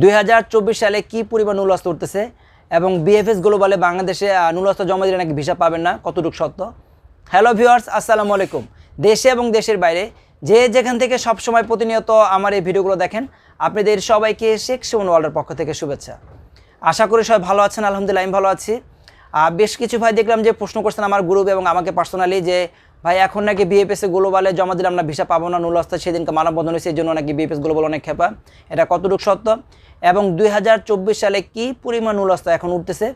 দুই হাজার চব্বিশ সালে কি পরিমাণ নুলস্ত উঠতেছে? এবং বিএফএস গ্লোবালে বাংলাদেশে নুলস্ত জমা দিলে নাকি ভিসা পাবেন না? কতটুকু সত্য? হ্যালো ভিউয়ার্স আসসালামু আলাইকুম। দেশে এবং দেশের বাইরে যে যেখান থেকে সবসময় প্রতিনিয়ত আমার এই ভিডিওগুলো দেখেন, আপনাদের সবাইকে শেখ সুমন ওয়ার্ল্ডের পক্ষ থেকে শুভেচ্ছা। আশা করি সবাই ভালো আছেন, আলহামদুলিল্লাহ, আমি ভালো আছি। বেশ কিছু ভাই দেখলাম যে প্রশ্ন করছেন আমার গ্রুপ এবং আমাকে পার্সোনালি যে, ভাই, এখন নাকি বিএফএসে গ্লোবালে জমা দিলাম না ভিসা পাবো না নুলস্তা সেদিনকে মানববন্ধন হয়েছে এই জন্য নাকি বিএফএস গ্লোবাল অনেক খেপা। এটা কতটুকু সত্য? এবং দু হাজার চব্বিশ সালে কি পরিমাণ নুলস্তা এখন উঠতেছে?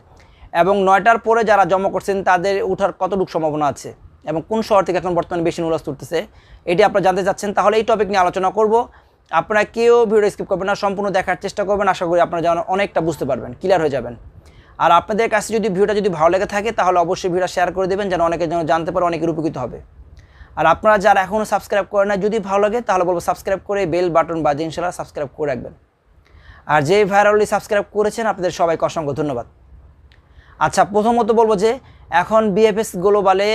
এবং নয়টার পরে যারা জমা করছেন, তাদের উঠার কতটুকু সম্ভাবনা আছে? এবং কোন শহর থেকে এখন বর্তমানে বেশি নুলস্ত উঠতেছে? এটি আপনারা জানতে চাচ্ছেন। তাহলে এই টপিক নিয়ে আলোচনা করব। আপনারা কেউ ভিডিও স্কিপ করবেন না, সম্পূর্ণ দেখার চেষ্টা করবেন। আশা করি আপনারা যেন অনেকটা বুঝতে পারবেন ক্লিয়ার হয়ে যাবেন। আর আপনাদের কাছে যদি ভিডিওটা যদি ভালো লেগে থাকে, তাহলে অবশ্যই ভিডিও শেয়ার করে দেবেন, যেন অনেকে যেন জানতে পারে, অনেকের উপকৃত হবে। আর আপনারা যারা এখনও সাবস্ক্রাইব করেন না যদি ভালো লাগে, তাহলে বলব সাবস্ক্রাইব করে বেল বাটন বাজে ইনশাল্লাহ সাবস্ক্রাইব করে রাখবেন। আর যে ভাইরালি সাবস্ক্রাইব করেছেন, আপনাদের সবাইকে অসংখ্য ধন্যবাদ। আচ্ছা প্রথমত বলব যে, এখন বিএফএস গ্লোবালে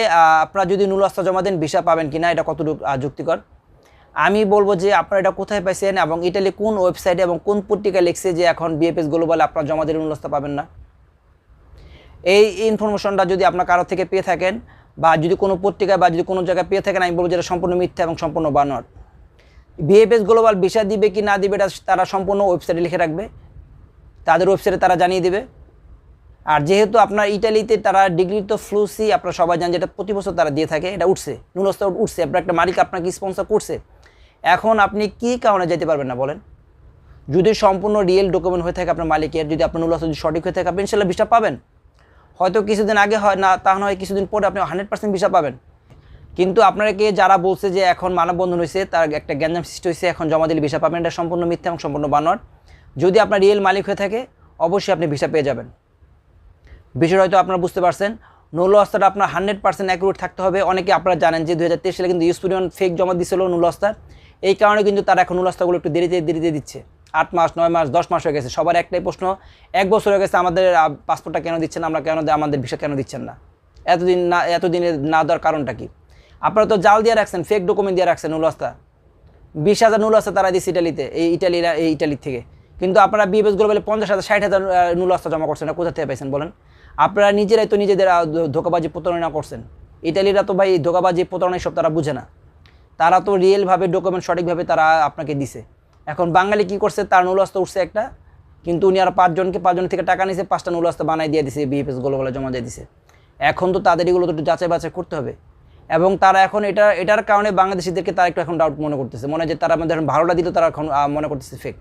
আপনারা যদি নুলাস্তা জমা দেন, ভিসা পাবেন কিনা, এটা কতটুকু যুক্তিকর? আমি বলব যে, আপনারা এটা কোথায় পাইছেন এবং ইটালি কোন ওয়েবসাইটে এবং কোন পত্রিকায় লিখছে যে, এখন বিএফএস গ্লোবালে আপনারা জমা দিলে নুলাস্তা পাবেন না? এই ইনফরমেশনটা যদি আপনার কারও থেকে পেয়ে থাকেন, বা যদি কোনো পত্রিকায় বা যদি কোনো জায়গায় পেয়ে থাকেন, আমি বলব যেটা সম্পূর্ণ মিথ্যা এবং সম্পূর্ণ বানোয়ার বিএফএস গ্লোবাল ভিসা দিবে কি না দিবে, এটা তারা সম্পূর্ণ ওয়েবসাইটে লিখে রাখবে। তাদের ওয়েবসাইটে তারা জানিয়ে দেবে। আর যেহেতু আপনার ইটালিতে তারা ডিগ্রি তো ফ্লুসি আপনারা সবাই জানেন যেটা প্রতি বছর তারা দিয়ে থাকে, এটা উঠছে নুনস্ত উঠছে। আপনার একটা মালিক আপনাকে স্পন্সর করছে। এখন আপনি কি কারণে যেতে পারবেন না বলেন? যদি সম্পূর্ণ রিয়েল ডকুমেন্ট হয়ে থাকে আপনার মালিকের, যদি আপনার নুলাস যদি সঠিক হয়ে থাকে, আপনি ইনশাল্লাহ ভিসা পাবেন। হয়তো কিছুদিন আগে হয় না, তা নয়, কিছুদিন পরে আপনি হান্ড্রেড পার্সেন্ট ভিসা পাবেন। কিন্তু আপনাকে যারা বলছে যে এখন মানববন্ধন হয়েছে তার একটা গ্যাঞ্জাম সৃষ্টি হয়েছে এখন জমা দিলে ভিসা পাবেন, এটা সম্পূর্ণ মিথ্যা এবং সম্পূর্ণ বানোয়ার যদি আপনার রিয়েল মালিক হয়ে থাকে, অবশ্যই আপনি ভিসা পেয়ে যাবেন। বিষয়টা হয়তো আপনারা বুঝতে পারছেন। নুলো অস্তাটা আপনার হান্ড্রেড পার্সেন্ট অ্যাকুরেট থাকতে হবে। অনেকে আপনারা জানেন যে দু হাজার তেইশ সালে কিন্তু ইউজ পরিমাণ ফেক জমা দিয়েছিল নুলো অস্তার এই কারণে কিন্তু তারা এখন নুলো অস্তাগুলো একটু দেরিতে দেরিতে দিচ্ছে। আট মাস, নয় মাস, দশ মাস হয়ে গেছে। সবার একটাই প্রশ্ন, এক বছর হয়ে গেছে আমাদের পাসপোর্টটা কেন দিচ্ছেন, আমরা কেন আমাদের ভিসা কেন দিচ্ছেন না? এতদিন না, এতদিনে না দেওয়ার কারণটা কি? আপনারা তো জাল দিয়ে রাখছেন ফেক ডকুমেন্ট দিয়ে রাখছেন নুলো অস্তা বিশ হাজার নুল আছে তারা দিচ্ছে ইটালিতে, এই ইটালিরা এই ইটালির থেকে। কিন্তু আপনারা বিএস গ্লোবালে পঞ্চাশ হাজার, ষাট হাজার নুল আস্তা জমা করছেন না কোথা থেকে পাইছেন বলেন? আপনারা নিজেরাই তো নিজেদের ধোকাবাজি প্রতারণা করছেন। ইটালিরা তো ভাই ধোকাবাজি প্রতারণা সব তারা বুঝে না। তারা তো রিয়েলভাবে ডকুমেন্ট সঠিকভাবে তারা আপনাকে দিছে। এখন বাঙালি কি করছে? তার নুল আস্তা উঠছে একটা। কিন্তু উনি আর পাঁচজনকে পাঁচজন থেকে টাকা নিয়েছে, পাঁচটা নুল আস্তা বানাই দিয়ে দিছে বিএফএস গ্লোবালে জমা দিয়ে দিছে। এখন তো তাদের এগুলো তো একটু যাচাই বাছাই করতে হবে। এবং তারা এখন এটা, এটার কারণে বাংলাদেশিদেরকে তারা একটু এখন ডাউট মনে করতেছে। মনে যে তারা আমাদের এখন ভালোটা দিল তারা এখন মনে করতেছে ফেক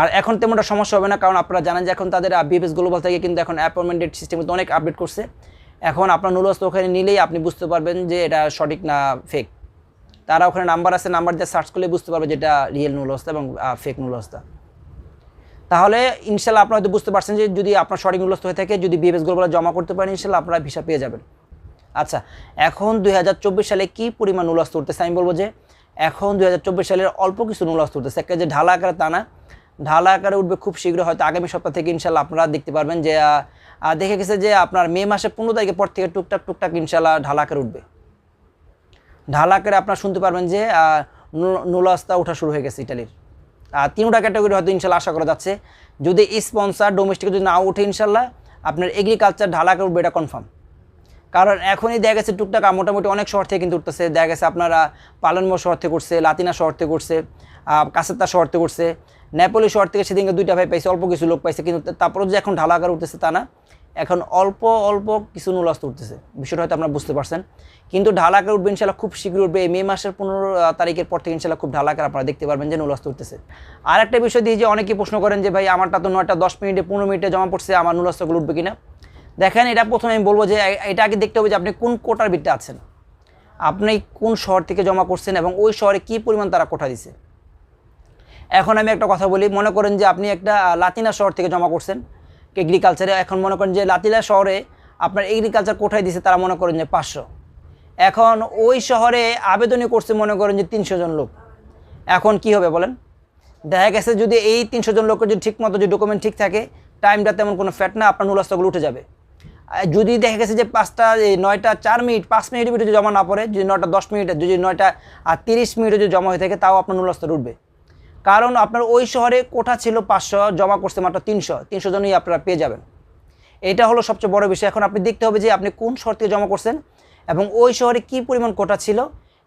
আর এখন তেমনটা সমস্যা হবে না, কারণ আপনারা জানেন যে এখন তাদের বিএফএস গ্লোবাল থেকে কিন্তু এখন অ্যাপয়েন্টমেন্ট ডেট সিস্টেম অনেক আপডেট করছে। এখন আপনার নুলস্ত ওখানে নিলেই আপনি বুঝতে পারবেন যে এটা সঠিক না ফেক তারা ওখানে নাম্বার আছে, নাম্বার দিয়ে সার্চ করলে বুঝতে পারবে যেটা রিয়েল নুলস্তা এবং ফেক নুলস্তা তাহলে ইনশাল্লাহ আপনারা হয়তো বুঝতে পারছেন যে যদি আপনার সঠিক নুলস্ত হয়ে থাকে, যদি বিএফএস গ্লোবাল জমা করতে পারেন, ইনশাল্লাহ আপনারা ভিসা পেয়ে যাবেন। আচ্ছা এখন দুই হাজার চব্বিশ সালে কি পরিমাণ নুলাস্ত উঠতেছে? আমি বলব যে এখন দুই হাজার চব্বিশ সালের অল্প কিছু নুলাস্ত উঠতেছে। একটা যে ঢালা আকারে তা না, ঢালা আকারে উঠবে খুব শীঘ্র হয়তো আগামী সপ্তাহ থেকে ইনশাল্লাহ আপনারা দেখতে পারবেন যে দেখে গেছে যে আপনার মে মাসের পনেরো তারিখের পর থেকে টুকটাক টুকটাক ইনশাল্লাহ ঢালা আকারে উঠবে। ঢালা আকারে আপনারা শুনতে পারবেন যে নুলাস্তা ওঠা শুরু হয়ে গেছে ইটালির। আর তিনটা ক্যাটাগরি হয়তো ইনশাল্লাহ আশা করা যাচ্ছে। যদি স্পন্সার ডোমেস্টিক যদি না ওঠে ইনশাল্লাহ, আপনার এগ্রিকালচার ঢালা আকারে উঠবে, এটা কনফার্ম কারণ এখনই দেখা গেছে টুকটাক মোটামুটি অনেক শহর থেকে কিন্তু উঠতেছে। দেখা গেছে আপনারা পালনমো শহর থেকে করছে লাতিনা শহর থেকে করছে কাসেত্তা শহর থেকে করছে নেপোলি শহর থেকে সেদিনকে দুইটা ভাই পাইছে, অল্প কিছু লোক পাইছে, কিন্তু তারপরে যে এখন ঢালাকার উঠতেছে তা না। এখন অল্প অল্প কিছু নুলাস্ত উঠতেছে। বিষয়টা হয়তো আপনারা বুঝতে পারছেন। কিন্তু ঢালাকার উঠবে ইনশাল্লাহ খুব শীঘ্র উঠবে। এই মে মাসের পনেরো তারিখের পর থেকে ইনশাল্লাহ খুব ঢালাকার আপনারা দেখতে পারবেন যে নুলাস্ত উঠতেছে। আর একটা বিষয় দিয়ে যে অনেকে প্রশ্ন করেন যে, ভাই, আমারটা তো নয়টা দশ মিনিটে, পনেরো মিনিটে জমা পড়ছে, আমার নুলাস্তগুলো উঠবে কিনা? দেখেন, এটা প্রথমে আমি বলব যে এটা আগে দেখতে হবে যে আপনি কোন কোটার ভিত্তিতে আছেন। আপনি কোন শহর থেকে জমা করছেন এবং ওই শহরে কী পরিমাণ তারা কোটা দিছে? এখন আমি একটা কথা বলি। মনে করেন যে আপনি একটা লাতিনা শহর থেকে জমা করছেন। এগ্রিকালচারে এখন মনে করেন যে লাতিলা শহরে আপনার এগ্রিকালচার কোথায় দিছে তারা মনে করেন যে পাঁচশো। এখন ওই শহরে আবেদনই করছে মনে করেন যে তিনশো জন লোক। এখন কি হবে বলেন? দেখা গেছে যদি এই তিনশো জন লোকের যদি ঠিক মতো যদি ডকুমেন্ট ঠিক থাকে টাইমটা তেমন কোনো ফ্যাট না, আপনার নুলাস্তগুলো উঠে যাবে। যদি দেখা গেছে যে পাঁচটা নয়টা, চার মিনিট, পাঁচ মিনিটের ভিতরে জমা না পড়ে, যদি নয়টা দশ মিনিটে যদি নয়টা আর তিরিশ মিনিটে যদি জমা হয়ে থাকে, তাও আপনার নুলাস্তর উঠবে। কারণ আপনার ওই শহরে কোঠা ছিল পাঁচশো, জমা করছে মাত্র তিনশো। তিনশো জনই আপনারা পেয়ে যাবেন। এটা হলো সবচেয়ে বড় বিষয়। এখন আপনি দেখতে হবে যে আপনি কোন শহর থেকে জমা করছেন এবং ওই শহরে কী পরিমাণ কোটা ছিল,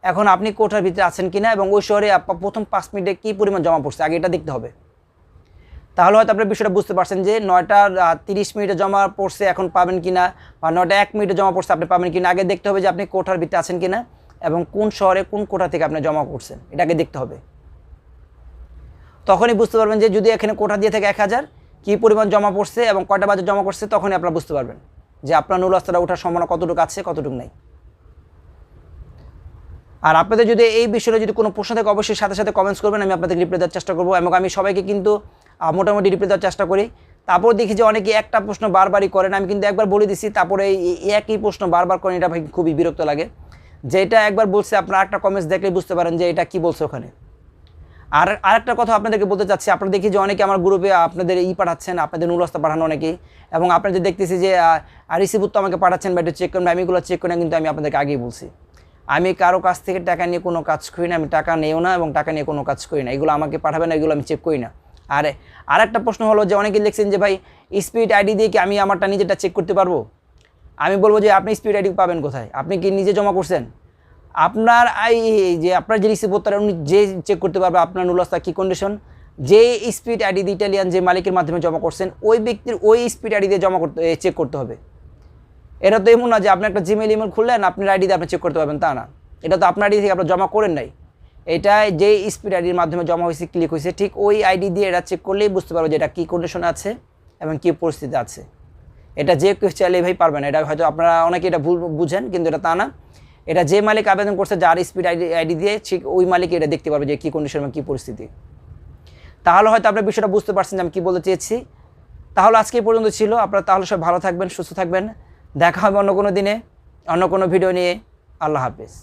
এখন আপনি কোটার ভিতরে আছেন কিনা এবং ওই শহরে প্রথম পাঁচ মিনিটে কী পরিমাণ জমা পড়ছে, আগে এটা দেখতে হবে। তাহলে হয়তো আপনার বিষয়টা বুঝতে পারছেন যে নয়টা তিরিশ মিনিটে জমা পড়ছে এখন পাবেন কিনা বা নয়টা এক মিনিটে জমা পড়ছে আপনি পাবেন কিনা, আগে দেখতে হবে যে আপনি কোঠার ভিতরে আছেন কিনা এবং কোন শহরে কোন কোঠা থেকে আপনি জমা করছেন, এটাকে দেখতে হবে। তখনই বুঝতে পারবেন যে যদি এখানে কোঠা দিয়ে থাকে এক হাজার, কী পরিমাণ জমা পড়ছে এবং কয়টা বাজে জমা করছে তখনই আপনারা বুঝতে পারবেন যে আপনার নুল রাস্তাটা ওঠার সম্ভাবনা কতটুকু আছে, কতটুকু নেই। আর আপনাদের যদি এই বিষয়ে যদি কোনো প্রশ্ন থাকে, অবশ্যই সাথে সাথে কমেন্টস করবেন, আমি আপনাদের রিপ্লাই দেওয়ার চেষ্টা করব এবং আমি সবাইকে কিন্তু মোটামুটি রিপ্লাই দেওয়ার চেষ্টা করি। তারপর দেখি যে অনেকে একটা প্রশ্ন বারবারই করেন, আমি কিন্তু একবার বলে দিছি, তারপরে এই একই প্রশ্ন বারবার করেন, এটা ভাই খুবই বিরক্ত লাগে। যেটা একবার বলছে, আপনারা একটা কমেন্টস দেখলে বুঝতে পারেন যে এটা কি বলছে ওখানে। আর আরেকটা কথা আপনাদেরকে বলতে চাচ্ছি, আপনারা দেখি যে অনেকে আমার গ্রুপে আপনাদের ই পাঠাচ্ছেন, আপনাদের নুরস্তা পাঠানো অনেকেই এবং আপনাদের দেখতেছি যে আর রিসিভুর তো আমাকে পাঠাচ্ছেন বা এটা চেক করবেন আমি এগুলো চেক করি না কিন্তু আমি আপনাদেরকে আগেই বলছি। আমি কারও কাছ থেকে টাকা নিয়ে কোনো কাজ করি না, আমি টাকা নেও না এবং টাকা নিয়ে কোনো কাজ করি না। এগুলো আমাকে পাঠাবে না এগুলো আমি চেক করি না। আর আরেকটা প্রশ্ন হলো যে, অনেকে লিখছেন যে, ভাই স্পিড আইডি দিয়ে কি আমি আমারটা নিজেরটা চেক করতে পারব? আমি বলব যে, আপনি স্পিড আইডি পাবেন কোথায়? আপনি কি নিজে জমা করছেন? আপনার আই যে আপনার যে রিসিভার তারা উনি যে চেক করতে পারবে আপনার নুলস্তা কী কন্ডিশন যে স্পিড আইডি ইটালিয়ান যে মালিকের মাধ্যমে জমা করছেন, ওই ব্যক্তির ওই স্পিড আইডি দিয়ে জমা করতে চেক করতে হবে। এটা তো এমন না যে আপনি একটা জিমেল ইমেল খুললেন, আপনার আইডি দিয়ে আপনি চেক করতে পারবেন, তা না। এটা তো আপনার আইডি থেকে আপনার জমা করেন নাই। এটা যে স্পিড আইডির মাধ্যমে জমা হয়েছে ক্লিক হয়েছে, ঠিক ওই আইডি দিয়ে এটা চেক করলেই বুঝতে পারব যে এটা কী কন্ডিশন আছে এবং কী পরিস্থিতি আছে। এটা যে কেউ চাইলে ভাই পারবেন এটা হয়তো আপনারা অনেকে এটা ভুল বুঝেন, কিন্তু এটা তা না। এটা যে মালিক আবেদন করছে, যার স্পিড আইডি আইডি দিয়ে ঠিক ওই মালিক এটা দেখতে পারবে যে কী কন্ডিশন এবং কী পরিস্থিতি। তাহলে হয়তো আপনার বিষয়টা বুঝতে পারছেন যে আমি কী বলতে চেয়েছি। তাহলে আজকে পর্যন্ত ছিল। আপনারা তাহলে সব ভালো থাকবেন, সুস্থ থাকবেন। দেখা হবে অন্য কোনো দিনে, অন্য কোনো ভিডিও নিয়ে। আল্লাহ হাফেজ।